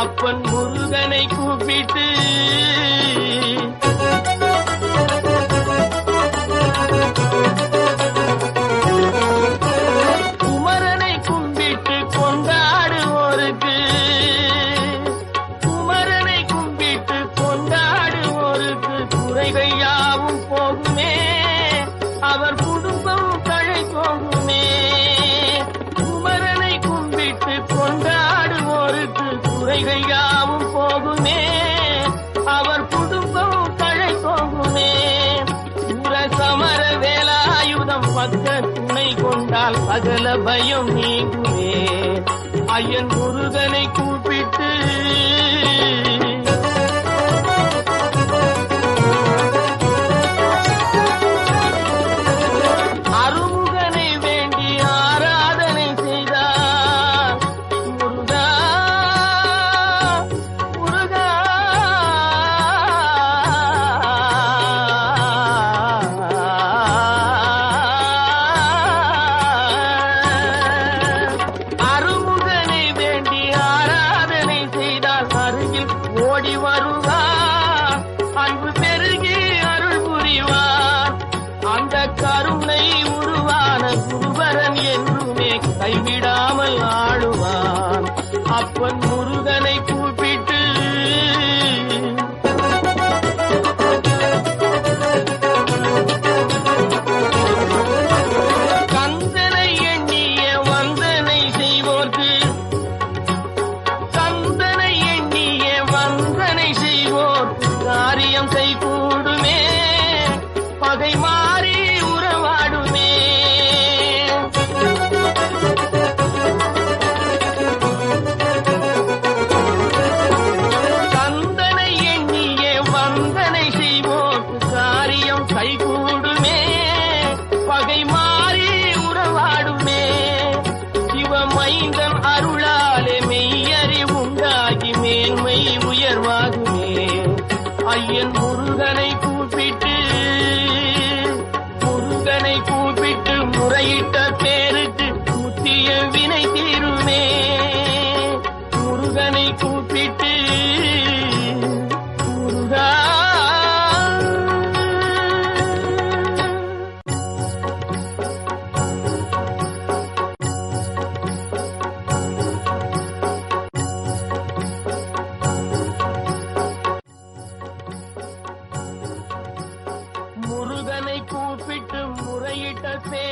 அப்பன் முருகனை கூப்பிட்டு குறைகள் யாவும் போகுமே. அவர் குடும்பம் தழை போகுமே. சூர சமர வேலாயுதம் பக்க துணை கொண்டால் சகல பயம் நீங்குமே. ஐயன் முருகனை கூட அப்பன் முருகனை கூப்பிட்டு கந்தனை எண்ணிய வந்தனை செய்வோர்க்கு கந்தனை எண்ணிய வந்தனை செய்வோர் காரியம் தீருமே. முருகனை கூப்பிட்டு முருகா. முருகனை கூப்பிட்டு முறையிட்ட சே